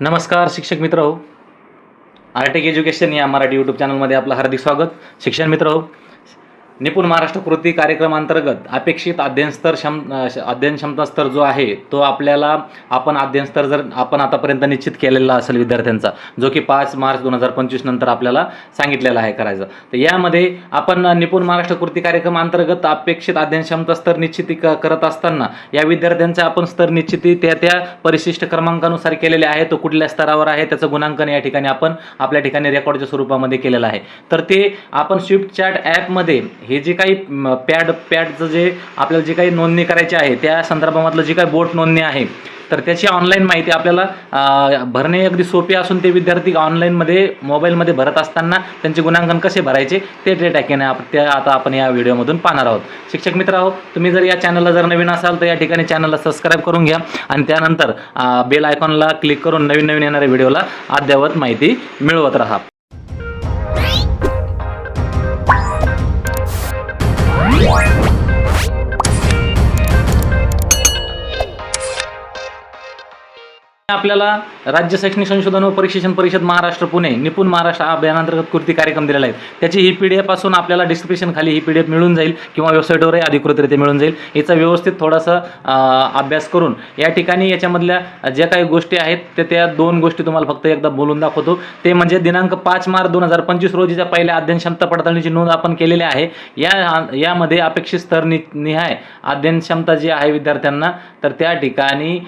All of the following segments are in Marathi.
नमस्कार शिक्षक मित्र हो आर्टेक एज्युकेशन या मराठी यूट्यूब चॅनलमध्ये आपलं हार्दिक स्वागत. शिक्षण मित्र हो निपुण महाराष्ट्र कृती कार्यक्रमांतर्गत अपेक्षित अध्ययनस्तर क्षम अध्ययन क्षमता स्तर जो आहे तो आपल्याला आपण अध्ययनस्तर जर आपण आतापर्यंत निश्चित केलेला असेल विद्यार्थ्यांचा जो की पाच मार्च दोन हजार पंचवीस नंतर आपल्याला सांगितलेला आहे करायचं. तर यामध्ये आपण निपुण महाराष्ट्र कृती कार्यक्रम अंतर्गत अपेक्षित अध्ययन क्षमता स्तर निश्चिती क- करत असताना या विद्यार्थ्यांचा आपण स्तर निश्चिती त्या त्या परिशिष्ट क्रमांकानुसार केलेले आहे तो कुठल्या स्तरावर आहे त्याचं गुणांकन या ठिकाणी आपण आपल्या ठिकाणी रेकॉर्डच्या स्वरूपामध्ये केलेलं आहे. तर ते आपण स्विफ्ट चॅट ॲपमध्ये हे जे काही पॅड पॅडचं जे आपल्याला जे काही नोंदणी करायची आहे त्या संदर्भामधलं जी काही बोट नोंदणी आहे तर त्याची ऑनलाईन माहिती आपल्याला भरणे अगदी सोपे असून ते विद्यार्थी ऑनलाईनमध्ये मोबाईलमध्ये भरत असताना त्यांचे गुणांकन कसे भरायचे ते डेटा घेणे आप ते आता आपण या व्हिडिओमधून पाहणार आहोत. शिक्षक मित्र आहो तुम्ही जर या चॅनलला जर नवीन असाल तर या ठिकाणी चॅनलला सबस्क्राईब करून घ्या. आणि त्यानंतर बेल आयकॉनला क्लिक करून नवीन नवीन येणाऱ्या व्हिडिओला अद्ययावत माहिती मिळवत राहा. आपल्याला राज्य शैक्षणिक संशोधन व परीक्षण परिषद महाराष्ट्र पुणे निपुण महाराष्ट्र अभियानांतर्गत कृती कार्यक्रम दिलेला आहे त्याची ही पी डी एफ असून आपल्याला डिस्क्रिप्शन खाली ही पी डी एफ मिळून जाईल किंवा वेबसाईटवरही अधिकृतरित्या मिळून जाईल. याचा व्यवस्थित थोडासा अभ्यास करून या ठिकाणी याच्यामधल्या ज्या काही गोष्टी आहेत त्या त्या दोन गोष्टी तुम्हाला फक्त एकदा बोलून दाखवतो. ते म्हणजे दिनांक पाच मार्च दोन हजार पंचवीस रोजीच्या पहिल्या अध्ययन क्षमता पडताळणीची नोंद आपण केलेली आहे. या यामध्ये अपेक्षित स्तर नि निहाय अध्ययन क्षमता जी आहे विद्यार्थ्यांना तर त्या ठिकाणी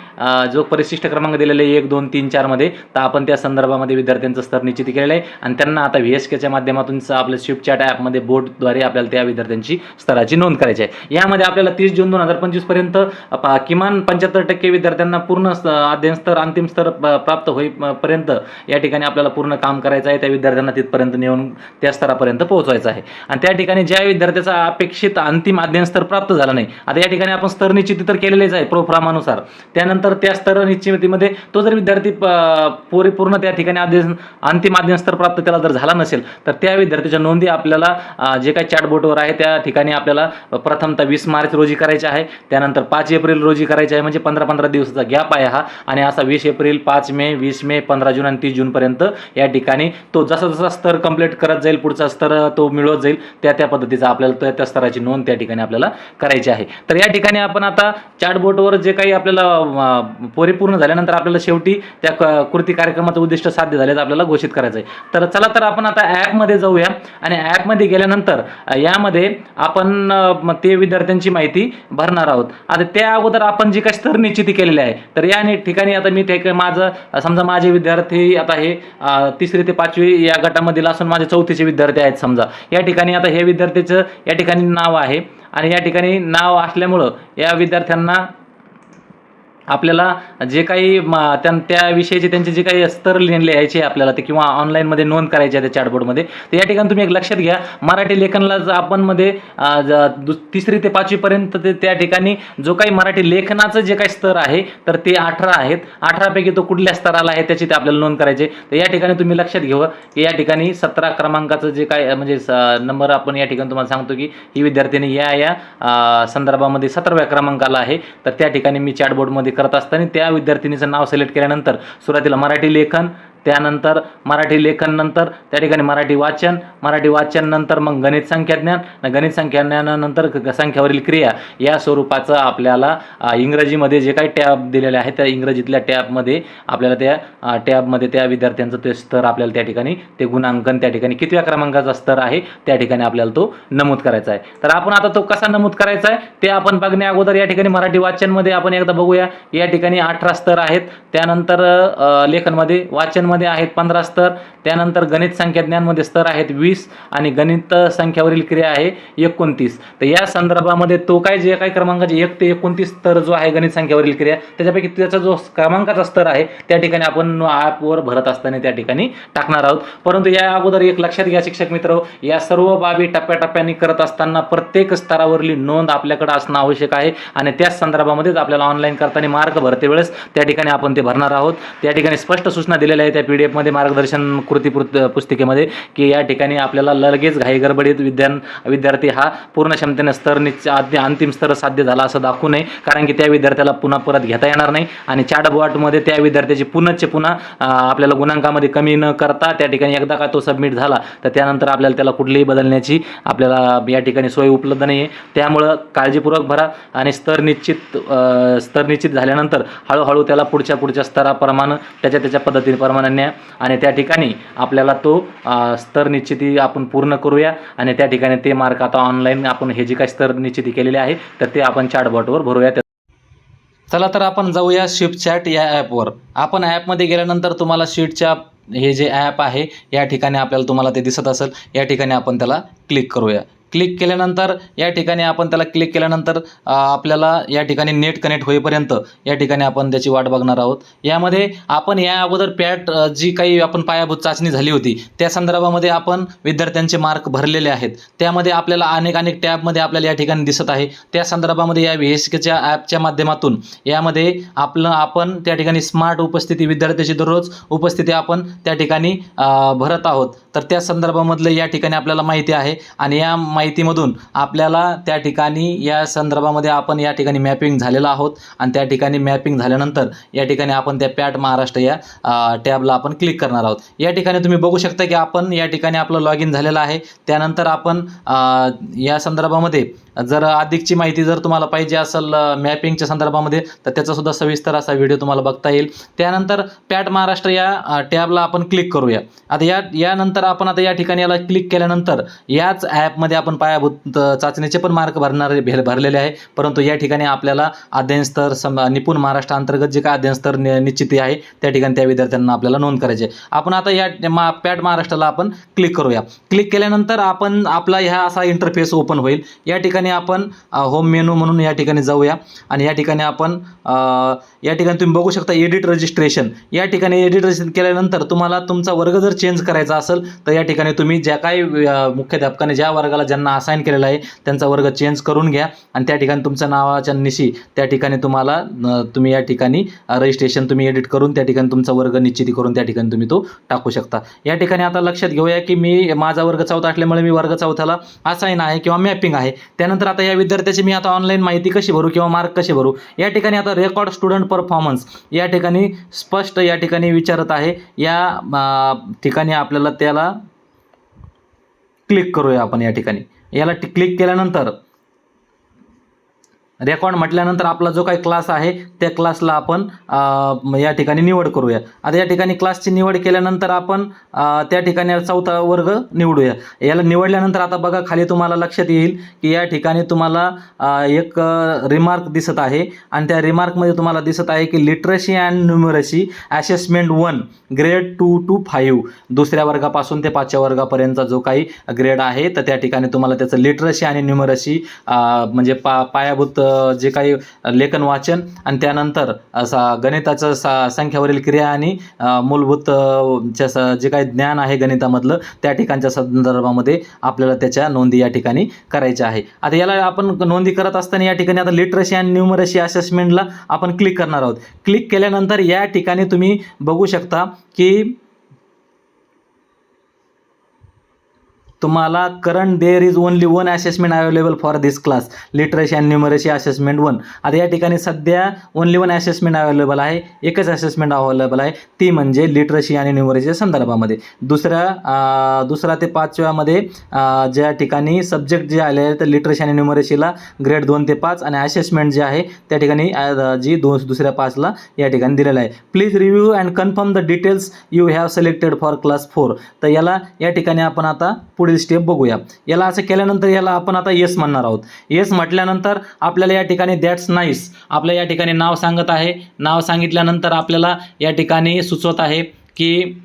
जो परिशिष्ट क्रमांक दिलेला आहे एक दोन तीन चारमध्ये तर आपण त्या संदर्भामध्ये विद्यार्थ्यांचं स्तर निश्चित केलेलं आहे. आणि त्यांना आता व्ही एस केच्या माध्यमातून आपल्या स्विफ्ट चॅट ॲपमध्ये बोर्डद्वारे आपल्याला त्या विद्यार्थ्यांची स्तराची नोंद करायची आहे. यामध्ये आपल्याला तीस जून दोन हजार पंचवीसपर्यंत किमान पंच्याहत्तर टक्के विद्यार्थ्यांना पूर्ण अध्ययन स्तर अंतिम स्तर प्राप्त होईपर्यंत या ठिकाणी आपल्याला पूर्ण काम करायचं आहे. त्या विद्यार्थ्यांना तिथपर्यंत नेऊन त्या स्तरापर्यंत पोहोचवायचं आहे. आणि त्या ठिकाणी ज्या विद्यार्थ्याचा अपेक्षित अंतिम अध्ययन स्तर प्राप्त झाला नाही आता या ठिकाणी आपण स्तर निश्चिती तर केलेलेच आहे प्रोग्रामानुसार त्यानंतर त्या स्तर निश्चितीमध्ये तो जर विद्यार्थी परिपूर्ण त्या ठिकाणी अध्ययन अंतिम अध्ययन स्तर प्राप्त त्याला जर झाला नसेल तर त्या विद्यार्थ्याच्या नोंदी आपल्याला जे काही चॅटबोटवर आहे त्या ठिकाणी आपल्याला प्रथमतः वीस मार्च रोजी करायचे आहे त्यानंतर पाच एप्रिल रोजी करायचे आहे म्हणजे पंधरा पंधरा दिवसाचा गॅप आहे हा आणि असा वीस एप्रिल पाच मे वीस मे पंधरा जून आणि तीस जूनपर्यंत या ठिकाणी तो जसा जसा स्तर कंप्लीट करत जाईल पुढचा स्तर तो मिळवत जाईल त्या त्या पद्धतीचा आपल्याला त्या- त्या स्तराची नोंद त्या ठिकाणी आपल्याला करायची आहे. तर या ठिकाणी आपण आता चॅटबोटवर जे काही आपल्याला परिपूर्ण झाल्यानंतर आपल्याला शेवटी त्या कृती कार्यक्रमाचं उद्दिष्ट साध्य झाल्याचं आपल्याला घोषित करायचं आहे तर चला तर आपण आता ॲपमध्ये जाऊया. आणि ॲपमध्ये गेल्यानंतर यामध्ये आपण ते विद्यार्थ्यांची माहिती भरणार आहोत. आता त्या अगोदर आपण जी काही स्तर निश्चिती केलेली आहे तर या ठिकाणी आता मी ते माझं समजा माझे विद्यार्थी आता हे तिसरी ते पाचवी या गटामधील असून माझे चौथीचे विद्यार्थी आहेत समजा. या ठिकाणी आता हे विद्यार्थ्याचं या ठिकाणी नाव आहे. आणि या ठिकाणी नाव असल्यामुळं या विद्यार्थ्यांना आपल्याला जे काही म- त्यां त्या त्यांचे जे काही स्तर लिहायचे आपल्याला ते किंवा ऑनलाईनमध्ये नोंद करायची आहे त्या चॅटबोर्डमध्ये तर या ठिकाणी तुम्ही एक लक्षात घ्या. मराठी लेखनला जर आपण मध्ये ज- तिसरी ते पाचवीपर्यंत ते त्या ठिकाणी जो काही मराठी लेखनाचं जे काही स्तर आहे तर ते अठरा आहेत. अठरापैकी तो कुठल्या स्तराला आहे त्याची ते आपल्याला नोंद करायचे. तर या ठिकाणी तुम्ही लक्षात घ्यावं की या ठिकाणी सतरा क्रमांकाचं जे काय म्हणजे नंबर आपण या ठिकाणी तुम्हाला सांगतो की ही विद्यार्थिनी या या संदर्भामध्ये सतराव्या क्रमांकाला आहे. तर त्या ठिकाणी मी चॅटबोर्डमध्ये करत असताना त्या विद्यार्थिनीचं नाव सिलेक्ट केल्यानंतर सुरुवातीला मराठी लेखन त्यानंतर मराठी लेखन नंतर त्या ठिकाणी मराठी वाचन मराठी वाचन नंतर मग गणित संख्याज्ञान गणित संख्याज्ञानानंतर संख्यावरील क्रिया या स्वरूपाचं आपल्याला इंग्रजीमध्ये जे काही टॅब दिलेले आहेत त्या इंग्रजीतल्या टॅबमध्ये आपल्याला त्या टॅबमध्ये त्या विद्यार्थ्यांचं ते स्तर आपल्याला त्या ठिकाणी ते गुणांकन त्या ठिकाणी कितव्या क्रमांकाचा स्तर आहे त्या ठिकाणी आपल्याला तो नमूद करायचा आहे. तर आपण आता तो कसा नमूद करायचा आहे ते आपण बघण्या अगोदर या ठिकाणी मराठी वाचनमध्ये आपण एकदा बघूया. या ठिकाणी अठरा स्तर आहेत. त्यानंतर लेखनमध्ये वाचनमध्ये आहेत पंधरा स्तर त्यानंतर गणित संख्याज्ञानमध्ये स्तर आहेत वीस आणि गणित संख्यावरील क्रिया आहे एकोणतीस. तर या संदर्भामध्ये तो काय जे काही क्रमांकाचे एक ते एकोणतीस स्तर जो आहे गणित संख्यावरील क्रिया त्याच्यापैकी त्याचा जो क्रमांकाचा स्तर आहे त्या ठिकाणी आपण ॲपवर भरत असताना त्या ठिकाणी टाकणार आहोत. परंतु या अगोदर एक लक्षात घ्या शिक्षक मित्र या सर्व बाबी टप्प्याटप्प्याने करत असताना प्रत्येक स्तरावरली नोंद आपल्याकडे असणं आवश्यक आहे आणि त्याच संदर्भामध्येच आपल्याला ऑनलाईन करताना मार्क भरते वेळेस त्या ठिकाणी आपण ते भरणार आहोत. त्या ठिकाणी स्पष्ट सूचना दिलेल्या आहेत. त्या पी डी एफमध्ये मार्गदर्शन कृती पुस्तिकेमध्ये की या ठिकाणी आपल्याला लगेच घाई गडबडीत विद्यान विद्यार्थी हा पूर्ण क्षमतेने स्तर निश्च अंतिम स्तर साध्य झाला असं दाखवू नये. कारण की त्या विद्यार्थ्याला पुन्हा परत घेता येणार नाही. आणि चॅटबॉटमध्ये त्या विद्यार्थ्याची पुन्हाचे पुन्हा आपल्याला गुणांकामध्ये कमी न करता त्या ठिकाणी एकदा का तो सबमिट झाला तर त्यानंतर आपल्याला त्याला कुठलीही बदलण्याची आपल्याला या ठिकाणी सोय उपलब्ध नाही आहे त्यामुळं काळजीपूर्वक भरा आणि स्तर निश्चित स्तर निश्चित झाल्यानंतर हळूहळू त्याला पुढच्या पुढच्या स्तराप्रमाणे त्याच्या त्याच्या पद्धतीप्रमाणे न्या आणि त्या ठिकाणी आपल्याला तो स्तर निश्चिती आपण पूर्ण करूया आणि त्या ठिकाणी ते मार्क आता ऑनलाईन आपण हे जे काही स्तर निश्चिती केलेले आहे तर ते आपण चॅटबॉटवर भरूया. चला तर आपण जाऊया शिपचॅट चॅट या ॲपवर आपण ॲपमध्ये गेल्यानंतर तुम्हाला शीटच्या हे जे ॲप आहे या ठिकाणी आपल्याला तुम्हाला ते दिसत असेल या ठिकाणी आपण त्याला क्लिक करूया. क्लिक केल्यानंतर या ठिकाणी आपण त्याला क्लिक केल्यानंतर आपल्याला या ठिकाणी नेट कनेक्ट होईपर्यंत या ठिकाणी आपण त्याची वाट बघणार आहोत. यामध्ये आपण या अगोदर पॅट जी काही आपण पायाभूत चाचणी झाली होती त्या संदर्भामध्ये आपण विद्यार्थ्यांचे मार्क भरलेले आहेत. त्यामध्ये आपल्याला अनेक अनेक टॅबमध्ये आपल्याला या ठिकाणी दिसत आहे. त्या संदर्भामध्ये या व्ही एस केच्या ॲपच्या माध्यमातून यामध्ये आपलं आपण त्या ठिकाणी स्मार्ट उपस्थिती विद्यार्थ्याची दररोज उपस्थिती आपण त्या ठिकाणी भरत आहोत. तर त्या संदर्भामधलं या ठिकाणी आपल्याला माहिती आहे आणि या माहितीमधून आपल्याला त्या ठिकाणी या संदर्भामध्ये आपण या ठिकाणी मॅपिंग झालेलं आहोत. आणि त्या ठिकाणी मॅपिंग झाल्यानंतर या ठिकाणी आपण त्या पॅट महाराष्ट्र या टॅबला आपण क्लिक करणार आहोत. या ठिकाणी तुम्ही बघू शकता की आपण या ठिकाणी आपलं लॉग इन झालेलं आहे. त्यानंतर आपण या संदर्भामध्ये जर अधिकची माहिती जर तुम्हाला पाहिजे असेल मॅपिंगच्या संदर्भामध्ये तर त्याचासुद्धा सविस्तर असा व्हिडिओ तुम्हाला बघता येईल. त्यानंतर पॅट महाराष्ट्र या टॅबला आपण क्लिक करूया. आता या यानंतर आपण आता या ठिकाणी याला क्लिक केल्यानंतर याच ॲपमध्ये आपण पायाभूत चाचणीचे पण मार्क भरणारे भे भरलेले आहे. परंतु या ठिकाणी आपल्याला अध्ययन स्तर सम निपुण महाराष्ट्र अंतर्गत जे काय अध्ययनस्तर नि- निश्चिती आहे त्या ठिकाणी त्या विद्यार्थ्यांना आपल्याला नोंद करायची आहे. आपण आता या मा पॅट महाराष्ट्राला आपण क्लिक करूया. क्लिक केल्यानंतर आपण आपला ह्या असा इंटरफेस ओपन होईल. या ठिकाणी आपण होम मेनू म्हणून या ठिकाणी जाऊया. आणि या ठिकाणी आपण या ठिकाणी तुम्ही बघू शकता एडिट रजिस्ट्रेशन या ठिकाणी एडिट रजिस्ट्रेशन केल्यानंतर तुम्हाला तुमचा वर्ग जर चेंज करायचा असेल तर या ठिकाणी तुम्ही ज्या काही मुख्याध्यापकाने ज्या वर्गाला ज्यांना असाईन केलेला आहे त्यांचा वर्ग चेंज करून घ्या. आणि त्या ठिकाणी तुमच्या नावाच्या निशी त्या ठिकाणी तुम्हाला तुम्ही या ठिकाणी रजिस्ट्रेशन तुम्ही एडिट करून त्या ठिकाणी तुमचा वर्ग निश्चिती करून त्या ठिकाणी तुम्ही तो टाकू शकता. या ठिकाणी आता लक्षात घेऊया की मी माझा वर्ग चौथा असल्यामुळे मी वर्ग चौथ्याला असाईन आहे किंवा मॅपिंग आहे. त्यानंतर आता या विद्यार्थ्याची मी आता ऑनलाईन माहिती कशी भरू किंवा मार्क कसे भरू? या ठिकाणी आता रेकॉर्ड स्टुडंट परफॉर्मन्स या ठिकाणी स्पष्ट या ठिकाणी विचारत आहे. या ठिकाणी आपल्याला त्याला क्लिक करूया आपण या ठिकाणी. याला क्लिक केल्यानंतर रेकॉर्ड म्हटल्यानंतर आपला जो काही क्लास आहे त्या क्लासला आपण या ठिकाणी निवड करूया. आता या ठिकाणी क्लासची निवड केल्यानंतर आपण त्या ठिकाणी चौथा वर्ग निवडूया. याला निवडल्यानंतर आता बघा खाली तुम्हाला लक्षात येईल की या ठिकाणी तुम्हाला एक रिमार्क दिसत आहे. आणि त्या रिमार्कमध्ये तुम्हाला दिसत आहे की literacy and numeracy assessment one grade two to five दुसऱ्या वर्गापासून ते पाचव्या वर्गापर्यंतचा जो काही ग्रेड आहे तर त्या ठिकाणी तुम्हाला त्याचं लिटरसी आणि न्युमरसी म्हणजे पा पायाभूत जे काही लेखन वाचन आणि त्यानंतर असा गणिताचं सा संख्यावरील क्रिया आणि मूलभूत च्या स- जे काही ज्ञान आहे गणितामधलं त्या ठिकाणच्या संदर्भामध्ये आपल्याला त्याच्या नोंदी या ठिकाणी करायच्या आहे. आता याला आपण नोंदी करत असताना या ठिकाणी आता लिटरसी आणि न्यूमरसी असेसमेंटला आपण क्लिक करणार आहोत. क्लिक केल्यानंतर या ठिकाणी तुम्ही बघू शकता की तुम्हाला current there is only one assessment available for this class literacy and numeracy assessment one आता या ठिकाणी सध्या ओनली वन असेसमेंट अवेलेबल आहे. एकच असेसमेंट अवेलेबल आहे. ती म्हणजे लिटरसी आणि न्युमरसीच्या संदर्भामध्ये. दुसऱ्या दुसरा ते पाचव्यामध्ये ज्या ठिकाणी सब्जेक्ट जे आले आहेत तर लिटरसी आणि न्युमरसीला ग्रेड दोन ते पाच आणि असेसमेंट जे आहे त्या ठिकाणी जी दोन दुसऱ्या पाचला या ठिकाणी दिलेलं आहे. Please review and confirm the details you have selected for class four तर याला या ठिकाणी आपण आता पुढे पुढील स्टेप बघूया. याला असं केल्यानंतर याला आपण आता येस म्हणणार आहोत. येस म्हटल्यानंतर आपल्याला या ठिकाणी दॅट्स नाईस आपल्या या ठिकाणी नाव सांगत आहे. नाव सांगितल्यानंतर आपल्याला या ठिकाणी सुचवत आहे की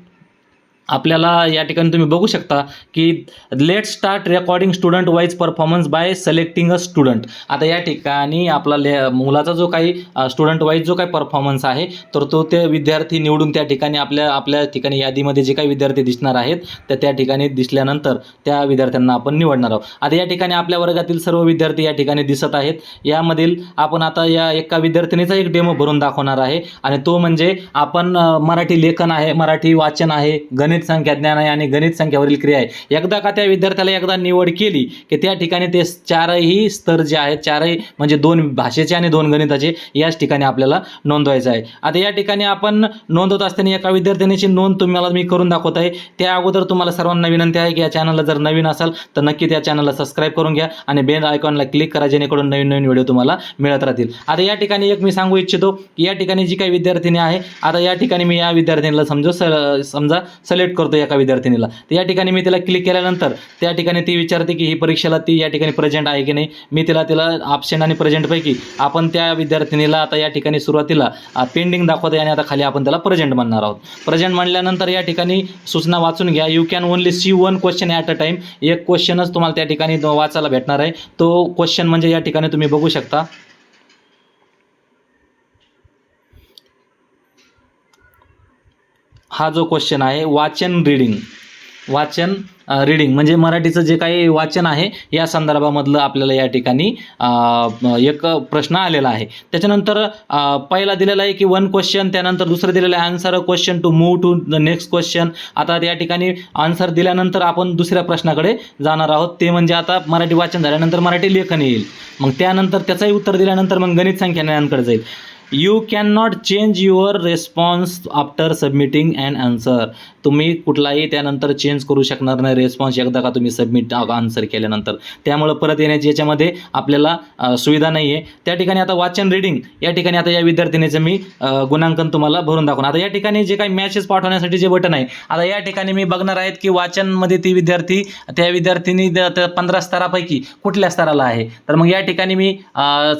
आपल्याला या ठिकाणी तुम्ही बघू शकता की let start recording student wise performance by selecting a student आता या ठिकाणी आपला ले मुलाचा जो काही स्टुडंट वाईज जो काही परफॉर्मन्स आहे तर तो ते विद्यार्थी निवडून त्या ठिकाणी आपल्या आपल्या ठिकाणी यादीमध्ये जे काही विद्यार्थी दिसणार आहेत तर त्या ठिकाणी दिसल्यानंतर त्या विद्यार्थ्यांना आपण निवडणार आहोत. आता या ठिकाणी आपल्या वर्गातील सर्व विद्यार्थी या ठिकाणी दिसत आहेत. यामधील आपण आता या एका विद्यार्थिनीचा एक डेमो भरून दाखवणार आहे. आणि तो म्हणजे आपण मराठी लेखन आहे मराठी वाचन आहे गणित गणित संख्या ज्ञान आहे आणि गणित संख्यावरील क्रिया आहे. एकदा का त्या विद्यार्थ्याला एकदा निवड केली की त्या ठिकाणी ते चारही स्तर जे आहेत चारही म्हणजे दोन भाषेचे आणि दोन गणिताचे याच ठिकाणी आपल्याला नोंदवायचं आहे. आता या ठिकाणी आपण नोंदवत असताना एका विद्यार्थिनीची नोंद तुम्हाला मी करून दाखवत आहे. त्या अगोदर तुम्हाला सर्वांना विनंती आहे की या चॅनलला जर नवीन असाल तर नक्की त्या चॅनलला सबस्क्राईब करून घ्या आणि बेल आयकॉनला क्लिक करा जेणेकरून नवीन नवीन व्हिडिओ तुम्हाला मिळत राहतील. आता या ठिकाणी एक मी सांगू इच्छितो की या ठिकाणी जी काही विद्यार्थिनी आहे आता या ठिकाणी मी या विद्यार्थिनीला समजू स समजा सिलेक्ट करतो एका विद्यार्थिनीला. तर या ठिकाणी मी तिला क्लिक केल्यानंतर त्या ठिकाणी ती विचारते की ही परीक्षेला ती या ठिकाणी प्रेझेंट आहे की नाही. मी तिला तिला ऑप्शन आणि प्रेझेंटपैकी आपण त्या विद्यार्थिनीला आता या ठिकाणी सुरुवातीला पेंडिंग दाखवते आणि आता खाली आपण त्याला प्रेझेंट म्हणणार आहोत. प्रेझेंट म्हणल्यानंतर या ठिकाणी सूचना वाचून घ्या. You can only see one question at a time एक क्वेश्चनच तुम्हाला त्या ठिकाणी वाचायला भेटणार आहे. तो क्वेश्चन म्हणजे या ठिकाणी तुम्ही बघू शकता. हा जो क्वेश्चन आहे वाचन रीडिंग वाचन रीडिंग म्हणजे मराठीचं जे काही वाचन आहे या संदर्भामधलं आपल्याला या ठिकाणी एक प्रश्न आलेला आहे. त्याच्यानंतर पहिला दिलेला आहे की वन क्वेश्चन त्यानंतर दुसरं दिलेलं आहे answer a question to move to the next question आता या ठिकाणी आन्सर दिल्यानंतर आपण दुसऱ्या प्रश्नाकडे जाणार आहोत. ते म्हणजे आता मराठी वाचन झाल्यानंतर मराठी लेखन येईल. मग त्यानंतर त्याचंही उत्तर दिल्यानंतर मग गणित संख्या ज्ञानाकडे जाईल. You can not change your response after submitting and answer तुम्ही कुठलाही त्यानंतर चेंज करू शकणार नाही रेस्पॉन्स एकदा का तुम्ही सबमिट आन्सर केल्यानंतर. त्यामुळं परत येण्याची याच्यामध्ये आपल्याला सुविधा नाही आहे त्या ठिकाणी आता वाचन रीडिंग या ठिकाणी आता या विद्यार्थिनीचं मी गुणांकन तुम्हाला भरून दाखवणार. आता या ठिकाणी जे काही मॅसेज पाठवण्यासाठी जे बटन आहे आता या ठिकाणी मी बघणार आहेत की वाचनमध्ये ती विद्यार्थी त्या विद्यार्थिनी द- त्या पंधरा स्तरापैकी कुठल्या स्तराला आहे? तर मग या ठिकाणी मी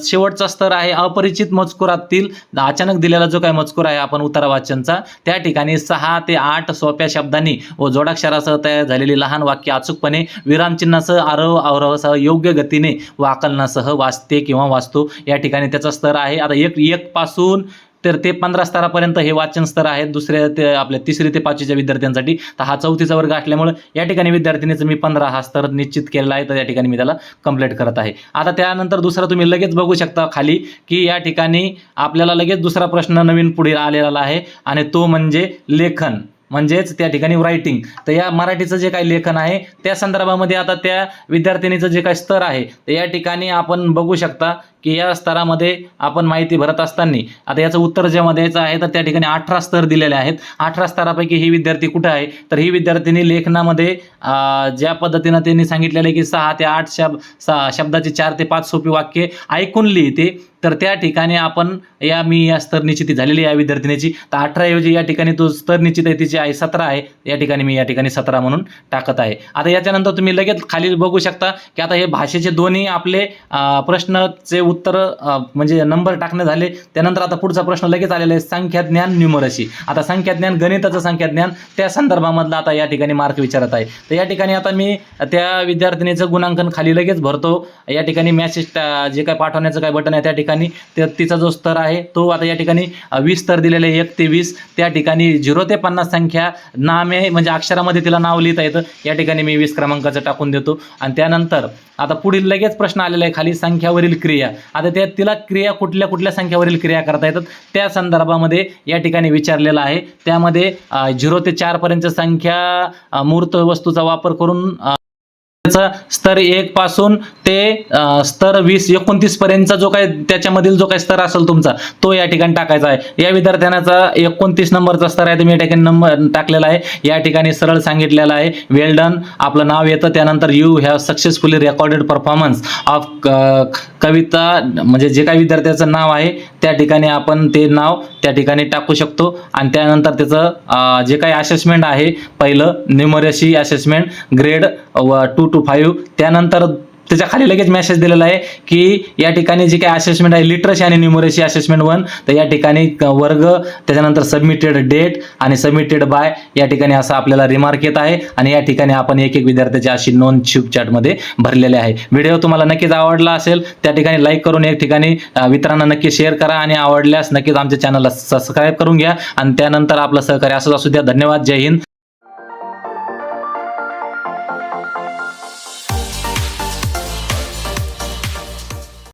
शेवटचा स्तर आहे अपरिचित मजकुरात. मजकुरातील अचानक दिलेला जो काही मजकूर आहे आपण उतारा वाचनचा त्या ठिकाणी सहा ते आठ सोप्या शब्दांनी व जोडाक्षरासह तयार झालेली लहान वाक्य अचूकपणे विरामचिन्हासह आरव आवरवासह योग्य गतीने व आकलनासह वाचते किंवा वाचतो. या ठिकाणी त्याचा स्तर आहे. आता एक एक पासून तर ते पंधरा स्तरापर्यंत हे वाचन स्तर आहेत. दुसऱ्या ते आपल्या तिसरी ते पाचवीच्या विद्यार्थ्यांसाठी. तर हा चौथीचा वर्ग असल्यामुळे या ठिकाणी विद्यार्थिनीचं मी पंधरा हा स्तर निश्चित केलेला आहे. तर या ठिकाणी मी त्याला कंप्लीट करत आहे. आता त्यानंतर दुसरा तुम्ही लगेच बघू शकता खाली की या ठिकाणी आपल्याला लगेच दुसरा प्रश्न नवीन पुढे आलेला आहे. आणि तो म्हणजे लेखन. म्हणजेच त्या ठिकाणी रायटिंग तर या मराठीचं जे काही लेखन आहे त्या संदर्भामध्ये आता त्या विद्यार्थिनीचं जे काही स्तर आहे तर या ठिकाणी आपण बघू शकता की या स्तरामध्ये आपण माहिती भरत असताना आता याचं उत्तर जेव्हा द्यायचं आहे तर त्या ठिकाणी अठरा स्तर दिलेले आहेत. अठरा स्तरापैकी ही विद्यार्थी कुठं आहे? तर ही विद्यार्थिनी लेखनामध्ये ज्या पद्धतीनं त्यांनी सांगितलेलं आहे की सहा ते आठ शब शब्दाचे चार ते पाच सोपी वाक्य ऐकून लिहिते तर त्या ठिकाणी आपण या मी या स्तर निश्चिती झालेली आहे या विद्यार्थिनीची. तर अठराऐवजी या ठिकाणी तो स्तर निश्चित आहे तिची आहे सतरा आहे या ठिकाणी मी या ठिकाणी सतरा म्हणून टाकत आहे. आता याच्यानंतर तुम्ही लगेच खाली बघू शकता की आता हे भाषेचे दोन्ही आपले अं, प्रश्नचे उत्तर म्हणजे नंबर टाकणे झाले त्यानंतर आता पुढचा प्रश्न लगेच आलेला आहे संख्याज्ञान न्युमरशी आता संख्याज्ञान गणिताचं संख्याज्ञान त्या संदर्भामधला आता या ठिकाणी मार्क विचारत आहे. तर या ठिकाणी आता मी त्या विद्यार्थिनीचं गुणांकन खाली लगेच भरतो. या ठिकाणी मॅसेज जे काय पाठवण्याचं काय बटन आहे त्या ठिकाणी ते तिचा जो स्तर आहे तो आता या ठिकाणी वीस स्तर दिलेले आहे, एक ते वीस. त्या ठिकाणी झिरो ते पन्नास संख्या नामे म्हणजे अक्षरामध्ये तिला नाव लिहिता येतं. या ठिकाणी मी वीस क्रमांकाचं टाकून देतो. आणि त्यानंतर आता पुढील लगेच प्रश्न आलेला आहे खाली संख्यावरील क्रिया. आता त्या तिला क्रिया कुठल्या कुठल्या संख्यावरील क्रिया करता येतात? त्या संदर्भामध्ये या ठिकाणी विचारलेलं आहे. त्यामध्ये झिरो ते चारपर्यंत संख्या मूर्त वस्तूचा वापर करून त्याचा स्तर एक पासून ते स्तर वीस एकोणतीस पर्यंतचा जो काय त्याच्यामधील जो काही स्तर असेल तुमचा तो या ठिकाणी टाकायचा आहे. या विद्यार्थ्यांचा एकोणतीस नंबरचा स्तर आहे तुम्ही या ठिकाणी नंबर टाकलेला आहे. या ठिकाणी सरळ सांगितलेला आहे वेल डन आपलं नाव येतं त्यानंतर you have successfully recorded performance of Kavita म्हणजे जे काही विद्यार्थ्याचं नाव आहे त्या ठिकाणी आपण ते नाव त्या ठिकाणी टाकू शकतो. आणि त्यानंतर त्याचं जे काही असेसमेंट आहे पहिलं numeracy assessment grade two to five त्यानंतर त्याच्याखाली लगेच मेसेज दिलेला आहे की या ठिकाणी जी काही असेसमेंट आहे लिटरसी आणि न्यूमरसी असेसमेंट वन तर या ठिकाणी वर्ग त्याच्यानंतर सबमिटेड डेट आणि सबमिटेड बाय या ठिकाणी असं आपल्याला रिमार्क येत आहे. आणि या ठिकाणी आपण एक एक विद्यार्थ्याची अशी नोंद शिप चॅटमध्ये भरलेले आहे. व्हिडिओ तुम्हाला नक्कीच आवडला असेल त्या ठिकाणी लाईक करून एक ठिकाणी मित्रांना नक्की शेअर करा आणि आवडल्यास नक्कीच आमच्या चॅनलला सबस्क्राईब करून घ्या. आणि त्यानंतर आपलं सहकार्य असंच असू द्या. धन्यवाद. जय हिंद.